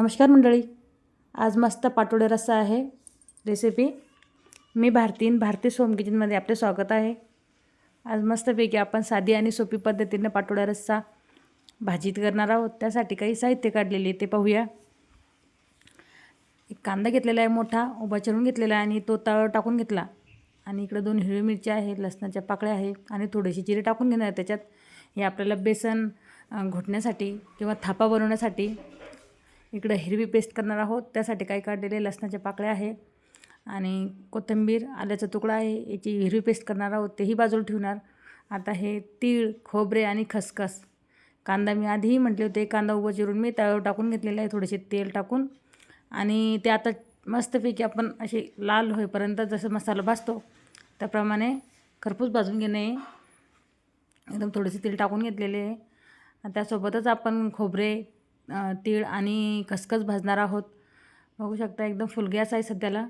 नमस्कार मंडळी. आज मस्त पाटोळे रस्सा आहे. रेसिपी मी भारतीन भारती सोम किचनमध्ये आपले स्वागत आहे. आज मस्तपैकी आपण साधी आणि सोपी पद्धतीने पाटोळा रस्सा भाजीत करणार आहोत. त्यासाठी काही साहित्य काढलेले ते पाहूया. एक कांदा घेतलेला आहे मोठा उभा चिरून घेतलेला आहे आणि तो तळ टाकून घेतला. आणि इकडे दोन हिरवी मिरच्या आहे लसणाच्या पाकळ्या आहे आणि थोडीशी जिरे टाकून घेणार त्याच्यात. हे आपल्याला बेसन घोटण्यासाठी किंवा थापा बनवण्यासाठी इकडं हिरवी पेस्ट करणार आहोत. त्यासाठी काय काढलेले? लसणाच्या पाकळ्या आहे आणि कोथिंबीर आल्याचा तुकडा आहे. याची हिरवी पेस्ट करणार आहोत. तेही बाजूला ठेवणार. आता हे तीळ खोबरे आणि खसखस. कांदा मी आधीही म्हटले होते कांदा उभं चिरून मी त्यावर टाकून घेतलेला आहे. थोडेसे तेल टाकून. आणि ते आता मस्तपैकी आपण असे लाल होईपर्यंत जसं मसाला भाजतो त्याप्रमाणे खरपूस भाजून घेणे. एकदम थोडेसे तेल टाकून घेतलेले आहे. त्यासोबतच आपण खोबरे तीळ आणि खसखस भाजणार आहोत. बघू शकता एकदम फुल गॅस आहे सध्याला.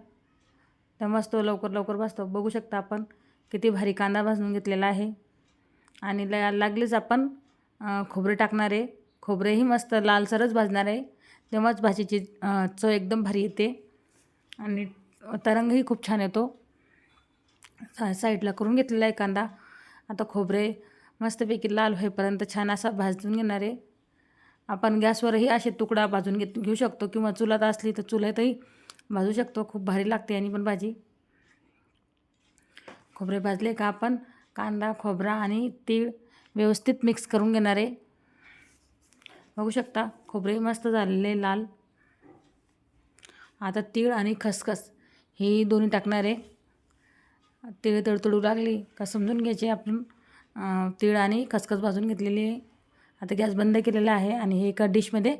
तेव्हाच तो लवकर लवकर भाजतो. बघू शकता आपण किती भारी कांदा भाजून घेतलेला आहे. आणि ल लागलीच आपण खोबरे टाकणार आहे. खोबरेही मस्त लालसरच भाजणार आहे. तेव्हाच भाजीची चव एकदम भारी येते. आणि तरंगही खूप छान येतो. सा साईडला करून घेतलेला आहे कांदा. आता खोबरे मस्तपैकी लाल होईपर्यंत छान असा भाजून घेणार आहे. आपण गॅसवरही असे तुकडा भाजून घेत घेऊ शकतो किंवा चुलात असली तर चुलातही भाजू शकतो. खूप भारी लागते आणि पण भाजी. खोबरे भाजले का आपण? कांदा खोबरा आणि तीळ व्यवस्थित मिक्स करून घेणार आहे. बघू शकता खोबरे मस्त झालेले लाल. आता तीळ आणि खसखस ही दोन्ही टाकणार आहे. तीळ तडतडू लागली का समजून घ्यायचे आपण. तीळ आणि खसखस भाजून घेतलेली आहे. आता गॅस बंद केलेला आहे आणि हे एका डिशमध्ये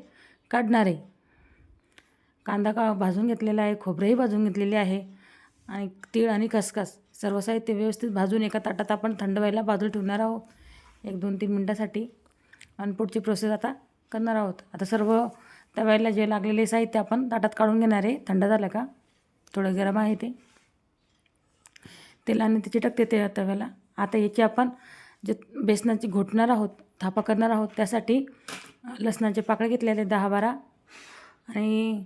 काढणार आहे. कांदा का भाजून घेतलेला आहे खोबरंही भाजून घेतलेले आहे आणि तीळ आणि खसखस. सर्व साहित्य व्यवस्थित भाजून एका ताटात आपण थंड व्हायला बाजूला ठेवणार आहोत. एक दोन तीन मिनटासाठी. आणि पुढची प्रोसेस आता करणार आहोत. आता सर्व तव्याला जे लागलेले साहित्य आपण ताटात काढून घेणार आहे. थंड झालं का? थोडं गरम आहे ते. तेलाने त्याची चिटकते ते तव्याला. आता याची आपण जे बेसनाची घोटणार आहोत थापा करणार आहोत. त्यासाठी लसणाचे पाकळे घेतलेले दहा बारा. आणि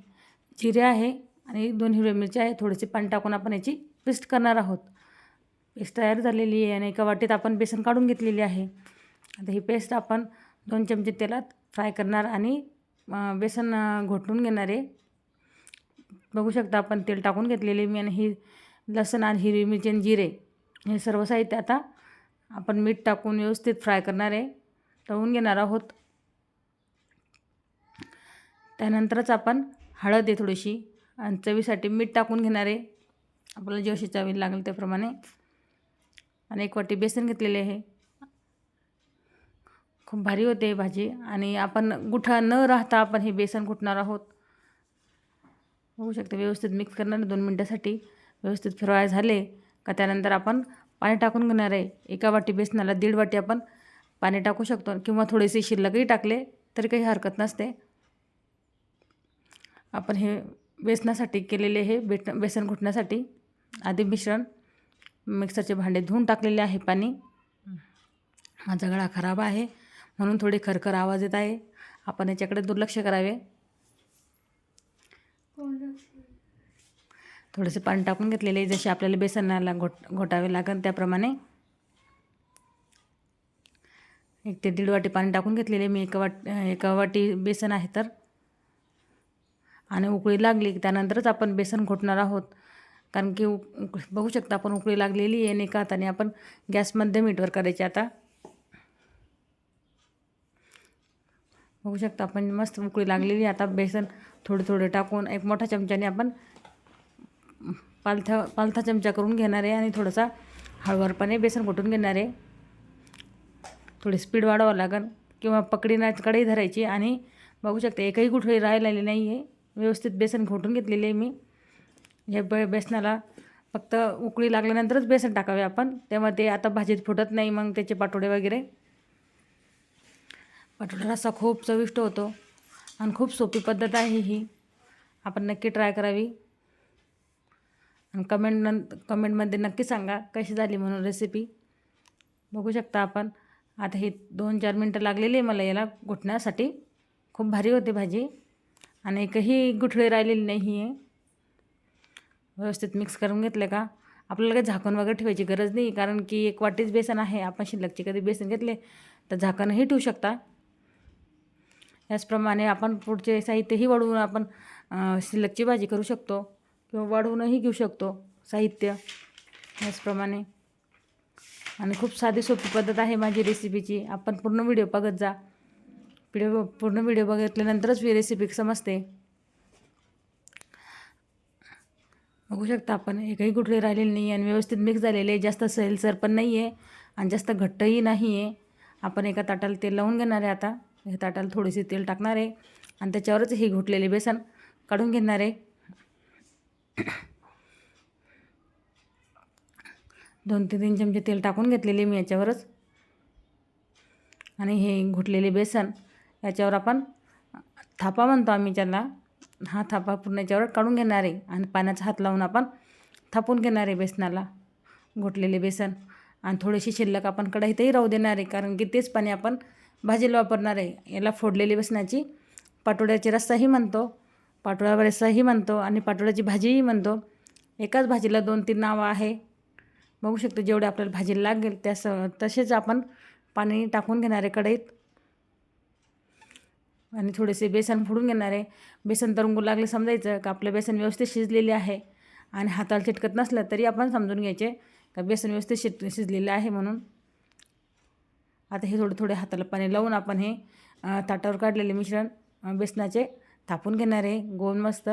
जिरे आहे आणि दोन हिरव्या मिरच्या आहे. थोडेसे पाणी टाकून आपण याची पेस्ट करणार आहोत. पेस्ट तयार झालेली आहे आणि एका वाटीत आपण बेसन काढून घेतलेली आहे. आता ही पेस्ट आपण दोन चमचे तेलात फ्राय करणार आणि बेसन घोटून घेणार आहे. बघू शकता आपण तेल टाकून घेतलेले मी आणि ही लसण आणि हिरवी मिरची आणि जिरे हे सर्व साहित्य आता आपण मीठ टाकून व्यवस्थित फ्राय करणार आहे. तळून घेणार आहोत. त्यानंतरच आपण हळद आहे थोडीशी आणि चवीसाठी मीठ टाकून घेणार आहे. आपल्याला जशी चवी लागेल त्याप्रमाणे. आणि एक वाटी बेसन घेतलेले आहे. खूप भारी होते भाजी. आणि आपण गुठा न राहता आपण हे बेसन घुटणार आहोत. होऊ शकते व्यवस्थित मिक्स करणार दोन मिनटासाठी. व्यवस्थित फिरवाय झाले का त्यानंतर आपण पाणी टाकून घेणार आहे. एका वाटी बेसनाला दीड वाटी आपण पाणी टाकू शकतो. किंवा थोडेसे शिल्लकही टाकले तरी काही हरकत नसते. आपण हे बेसनासाठी केलेले हे बेट बेसन घुटण्यासाठी आधी मिश्रण मिक्सरचे भांडे धुवून टाकलेले आहे पाणी. माझा गळा खराब आहे म्हणून थोडे खरखर आवाज येत आहे. आपण याच्याकडे दुर्लक्ष करावे. थोडेसे पाणी टाकून घेतलेले जसे आपल्याला बेसनाला घोट घोटावे लागेल त्याप्रमाणे. एक ते दीड वाटी पाणी टाकून घेतलेले. मी एका वाट एका वाटी बेसन आहे तर. आणि उकळी लागली की त्यानंतरच आपण बेसन घोटणार आहोत. कारण की उक उक- बघू शकता आपण उकळी लागलेली आहे आणि एका हाताने आपण गॅस मध्यम मीटवर करायची आता. बघू शकता आपण मस्त उकळी लागलेली आहे. आता बेसन थोडं थोडं टाकून एक मोठ्या चमच्याने आपण पालथा पालथा चमचा करून घेणार आहे आणि थोडासा हळूवारपणे बेसन घोटून घेणार आहे. थोडी स्पीड वाढवावं लागेल किंवा पकडीना कढई धरायची. आणि बघू शकते एकही कुठली राहिलेली नाही आहे व्यवस्थित बेसन घोटून घेतलेले आहे मी. हे बे बेसनाला फक्त उकळी लागल्यानंतरच बेसन टाकावे आपण. तेव्हा ते आता भाजीत फुटत नाही मग त्याचे पाटोडे वगैरे. पाटोडा रस्सा खूप चविष्ट होतो आणि खूप सोपी पद्धत आहे ही. आपण नक्की ट्राय करावी. आणि कमेंट नं कमेंटमध्ये नक्की सांगा कशी झाली म्हणून रेसिपी बघू शकता आपण. आता हे दोन चार मिनटं लागलेली आहे मला याला घुटण्यासाठी. खूप भारी होते भाजी. आणि एकही गुठळे राहिलेली नाही आहे. व्यवस्थित मिक्स करून घेतलं का? आपल्याला काही झाकण वगैरे ठेवायची गरज नाही कारण की एक वाटीच बेसन आहे. आपण शिल्लकचे कधी बेसन घेतले तर झाकणही ठेवू शकता. याचप्रमाणे आपण पुढचे साहित्यही वाढवून आपण शिल्लकची भाजी करू शकतो किंवा वाढवूनही घेऊ शकतो साहित्य. याचप्रमाणे आणि खूप साधी सोपी पद्धत आहे माझी रेसिपीची आपण पूर्ण व्हिडिओ बघत जा. व्हिडिओ पूर्ण व्हिडिओ बघितल्यानंतरच ही रेसिपी समजते. बघू शकता आपण एकही कुठली राहिलेली नाही आणि व्यवस्थित मिक्स झालेले आहे. जास्त सैलसर पण नाही आहे आणि जास्त घट्टही नाही आहे आपण एका ताटाला तेल लावून घेणार आहे आता. एका ताटाला थोडेसे तेल टाकणार आहे. आणि त्याच्यावरच हे घुटलेले बेसन काढून घेणार आहे. दोन ते तीन चमचे तेल टाकून घेतलेले मी याच्यावरच. आणि हे घुटलेले बेसन याच्यावर आपण थापा म्हणतो आम्ही त्याला हा थापा पूर्ण याच्यावर काढून घेणार आहे. आणि पाण्याचा हात लावून आपण थापून घेणार आहे बेसनाला घोटलेले बेसन. आणि थोडीशी शिल्लक आपण कढईतही राहू देणार आहे कारण की तेच पाणी आपण भाजीला वापरणार आहे. याला फोडलेली बेसनाची पाटोळ्याची रस्साही म्हणतो पाटोळ्या रस्साही म्हणतो आणि पाटोळ्याची भाजीही म्हणतो. एकाच भाजीला दोन तीन नावं आहे. बघू शकतो जेवढे आपल्याला भाजी लागेल त्या स तसेच आपण पाणी टाकून घेणार आहे कढईत. आणि थोडेसे बेसन फोडून घेणार आहे. बेसन तरंगू लागले समजायचं का आपलं बेसन व्यवस्थित शिजलेले आहे. आणि हाताला चिटकत नसलं तरी आपण समजून घ्यायचे का बेसन व्यवस्थित शिट शिजलेलं आहे म्हणून. आता हे थोडे थोडे हाताला पाणी लावून आपण हे ताटावर काढलेले मिश्रण बेसनाचे थापून घेणार आहे. गोल मस्त.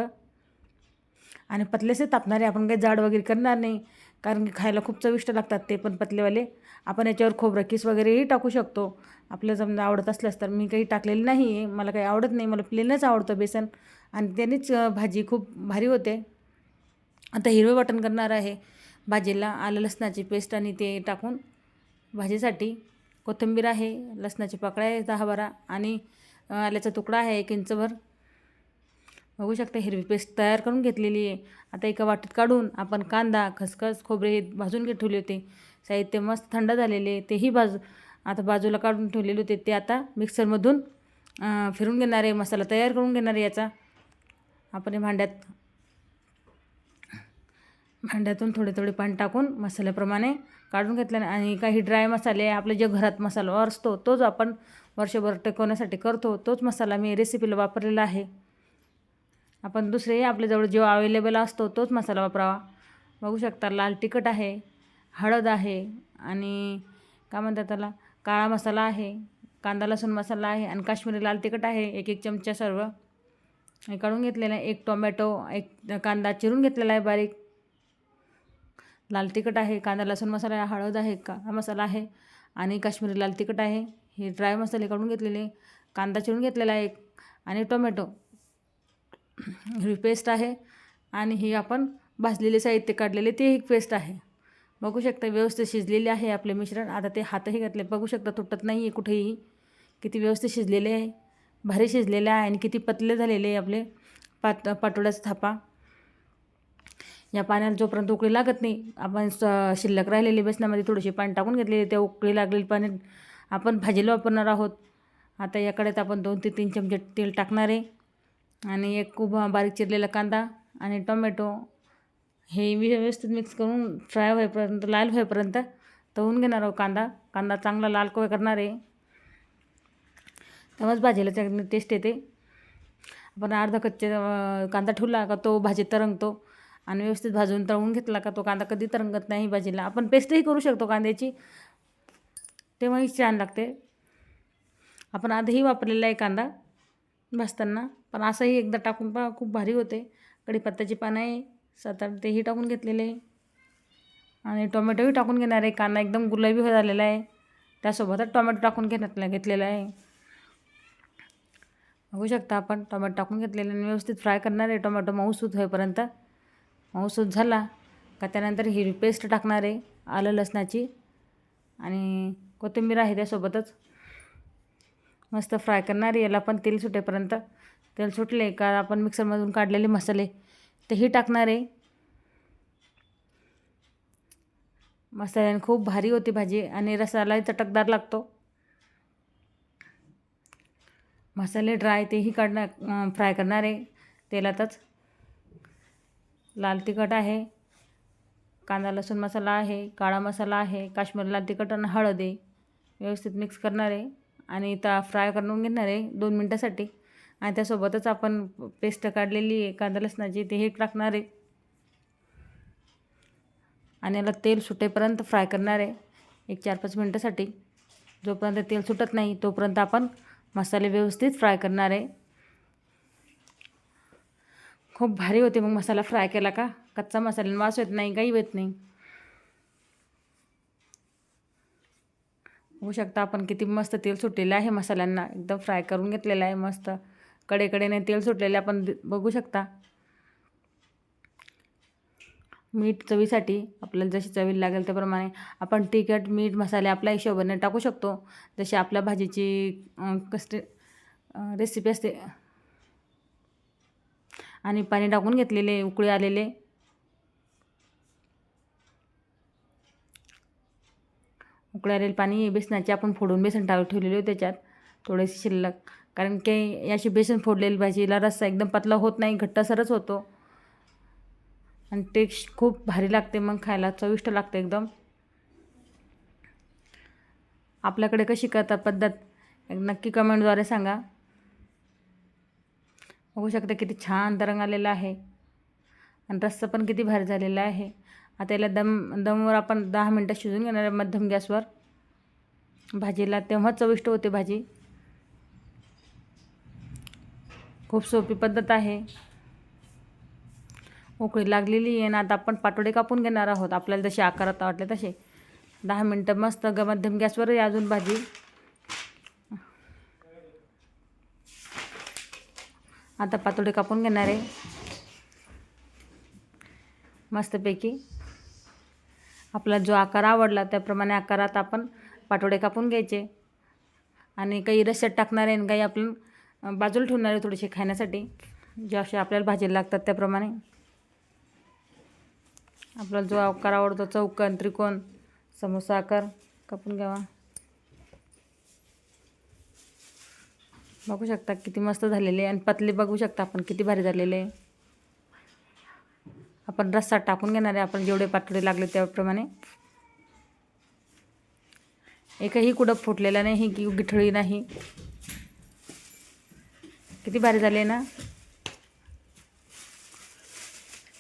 आणि पतलेसे तापणारे आपण काही जाड वगैरे करणार नाही. कारण की खायला खूप चविष्ट लागतात ते पण पतलेवाले. आपण याच्यावर खोबरं किस वगैरेही टाकू शकतो. आपलं समजा आवडत असल्यास तर मी काही टाकलेलं नाही आहे. मला काही आवडत नाही. मला प्लेनच आवडतं बेसन. आणि त्यानेच भाजी खूप भारी होते. आता हिरवे वाटण करणार आहे भाजीला आलं लसणाची पेस्ट आणि ते टाकून भाजीसाठी. कोथिंबीर आहे लसणाची पाकळ्या आहे दहा बारा आणि आल्याचा तुकडा आहे एक इंचभर. बघू शकता हिरवी पेस्ट तयार करून घेतलेली आहे. आता एका वाटीत काढून आपण कांदा खसखस खोबरे हे भाजून घेत ठेवले होते. साहित्य मस्त थंड झालेले तेही बाजू आता बाजूला काढून ठेवलेले होते. ते आता मिक्सरमधून फिरून घेणार आहे. मसाला तयार करून घेणार आहे याचा. आपण हे भांड्यात भांड्यातून थोडे थोडे पाणी टाकून मसाल्याप्रमाणे काढून घेतल्याने आणि काही ड्राय मसाले आपले जे घरात मसाला असतो तोच आपण वर्षभर टिकवण्यासाठी करतो. तोच मसाला मी रेसिपीला वापरलेला आहे. आपण दुसरेही आपल्याजवळ जो अवेलेबल असतो तोच मसाला वापरावा. बघू शकता लाल तिखट आहे हळद आहे आणि काय म्हणतात त्याला? काळा मसाला आहे कांदा लसूण मसाला आहे आणि काश्मीरी लाल तिखट आहे. एक एक चमचा सर्व. हे काढून घेतलेलं आहे. एक टोमॅटो एक कांदा चिरून घेतलेला आहे बारीक. लाल तिखट आहे कांदा लसूण मसाला आहे हळद आहे काळा मसाला आहे आणि काश्मीरी लाल तिखट आहे. हे ड्राय मसाले काढून घेतलेले कांदा चिरून घेतलेला आहे एक आणि टोमॅटो. ही पेस्ट आहे आणि ही आपण भाजलेले साहित्य काढलेले ते एक पेस्ट आहे. बघू शकता व्यवस्थित शिजलेले आहे आपले मिश्रण. आता ते हातही घातले. बघू शकता तुटत नाही आहे कुठेही. किती व्यवस्थित शिजलेले आहे. भारी शिजलेले आहे आणि किती पतले झालेले आहे आपले पात पाटोळ्याचा थापा. या पाण्याला जोपर्यंत उकळी लागत नाही आपण स- शिल्लक राहिलेली बेसनामध्ये थोडीशी पाणी टाकून घेतलेली त्या उकळी लागलेली पाणी आपण भाजीला वापरणार आहोत. आता याकडे आपण दोन ते तीन चमचे तेल टाकणार आहे. आणि एक उभा बारीक चिरलेला कांदा आणि टोमॅटो हे व्यवस्थित मिक्स करून फ्राय होईपर्यंत लाल होईपर्यंत तळून घेणार आहोत कांदा. कांदा चांगला लाल कोय करणार आहे. तेव्हाच भाजीला चांगली टेस्ट येते. आपण अर्धा कच्चे कांदा ठेवला का तो भाजी तरंगतो. आणि व्यवस्थित भाजून तळून घेतला का तो कांदा कधी तरंगत नाही भाजीला. आपण पेस्टही करू शकतो कांद्याची. तेव्हाही छान लागते. आपण आधीही वापरलेला आहे कांदा भाजताना. पण असंही एकदा टाकून पहा खूप भारी होते. कढीपत्त्याची पानं आहे. सात आठ तेही टाकून घेतलेले आणि टोमॅटोही टाकून घेणार आहे. कांदा एकदम गुलाबी हो झालेला आहे. त्यासोबतच टोमॅटो टाकून घेण्यात घेतलेला आहे. बघू शकता आपण टोमॅटो टाकून घेतलेलं आणि व्यवस्थित फ्राय करणार आहे. टोमॅटो मऊसूत होईपर्यंत. मऊसूत झाला का त्यानंतर हिरवी पेस्ट टाकणार आहे आलं लसणाची. आणि कोथिंबीर आहे त्यासोबतच. मस्त फ्राय करणार आहे. याला पण तेल सुटेपर्यंत. तेल सुटले का आपण मिक्सरमधून काढलेले मसाले तेही टाकणार आहे. मसाल्याने खूप भारी होती भाजी आणि रसालाही चटकदार लागतो. मसाले ड्राय तेही काढणार फ्राय करणार आहे. तेलातच लाल तिखट आहे कांदा लसूण मसाला आहे काळा मसाला आहे काश्मीरी लाल तिखट आणि हळद आहे. व्यवस्थित मिक्स करणार आहे आणि त्या फ्राय करून घेणार आहे दोन मिनटासाठी. आणि त्यासोबतच आपण पेस्ट काढलेली आहे कांदा लसणाची हे टाकणार आहे. आणि याला तेल सुटेपर्यंत फ्राय करणार आहे एक चार पाच मिनटासाठी. जोपर्यंत तेल सुटत नाही तोपर्यंत आपण मसाले व्यवस्थित फ्राय करणार आहे. खूप भारी होते मग मसाला फ्राय केला का? कच्चा मसाला वास येत नाही काही येत नाही. होऊ शकता आपण किती मस्त तेल सुटलेलं आहे मसाल्यांना. एकदम फ्राय करून घेतलेलं आहे मस्त. कडेकडेने तेल सुटलेले आपण बघू शकता. मीठ चवीसाठी आपल्याला जशी चवीला लागेल त्याप्रमाणे आपण तिखट मीठ मसाले आपल्या हिशोबाने टाकू शकतो. जशी आपल्या भाजीची कस्ट रेसिपी असते. आणि पाणी टाकून घेतलेले उकळी आलेले. उकळी आलेले पाणी बेसनाचे आपण फोडून बेसन टाकून ठेवलेले त्याच्यात. थोडेसे शिल्लक. कारण की याची बेसन फोडलेली भाजीला रस्सा एकदम पतला होत नाही घट्टसरच होतो. आणि टेस्ट खूप भारी लागते मग खायला चविष्ट लागते एकदम. आपल्याकडे कशी करतात पद्धत एक नक्की कमेंटद्वारे सांगा. बघू शकता किती छान तरंग आलेला आहे. आणि रस्सा पण किती भारी झालेला आहे. आता याला दम दमवर आपण दहा मिनटं शिजून घेणार आहे मध्यम गॅसवर. भाजीला तेव्हा चविष्ट होते भाजी. खूप सोपी पद्धत आहे. उकळी लागलेली आहे ना आता आपण पाटोडे कापून घेणार आहोत. आपल्याला जसे आकारात वाटले तसे. दहा मिनटं मस्त ग मध्यम गॅसवर अजून भाजी. आता पातोडे कापून घेणार आहे. मस्तपैकी. आपला जो आकार आवडला त्याप्रमाणे आकारात आपण पाटोडे कापून घ्यायचे. आणि काही रश्यात टाकणार आहे आणि काही आपण बाजूला ठेवणार आहे थोडेसे खाण्यासाठी. जे असे आपल्याला भाजीला लागतात त्याप्रमाणे. आपल्याला जो आकार आवडतो चौकन त्रिकोण समोसा आकार कापून घ्यावा. बघू शकता किती मस्त झालेले आणि पतले बघू शकता आपण किती भारी झालेले आपण रस्सा टाकून घेणार आहे आपण जेवढे पातळे लागले त्याप्रमाणे. एकही कुडं फुटलेला नाही की गिठळी नाही. किती भारी झाले ना?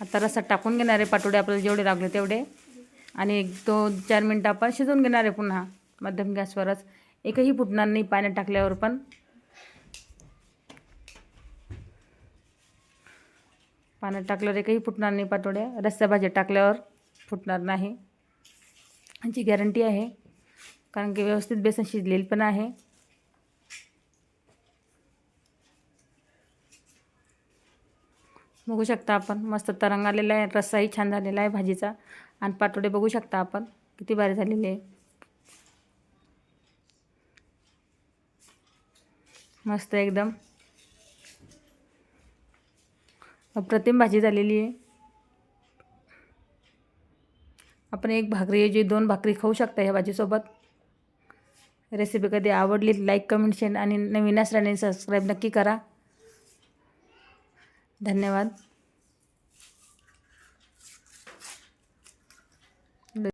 आता रस्सा टाकून घेणार आहे पाटोडे आपल्याला जेवढे लागले तेवढे. आणि एक दोन चार मिनटं आपण शिजवून घेणार आहे पुन्हा. मध्यम गॅसवरच. एकही फुटणार नाही पाण्यात टाकल्यावर पण. पाण्यात टाकल्यावर एकही फुटणार नाही पाटोड्या. रस्सा भाज्या टाकल्यावर फुटणार नाही. याची गॅरंटी आहे. कारण की व्यवस्थित बेसन शिजलेली पण आहे. बघू शकता आपण. मस्त तरंग आलेला आहे रस्साही छान झालेला आहे भाजीचा. आणि पाटोडे बघू शकता आपण. किती भारी झालेले आहे. मस्त एकदम. अप्रतिम भाजी झालेली आहे. आपण एक भाकरी जी दोन भाकरी खाऊ शकता ह्या भाजीसोबत. रेसिपी कधी आवडली लाईक कमेंट शेअर आणि नवीन असल्याने सबस्क्राईब नक्की करा. धन्यवाद.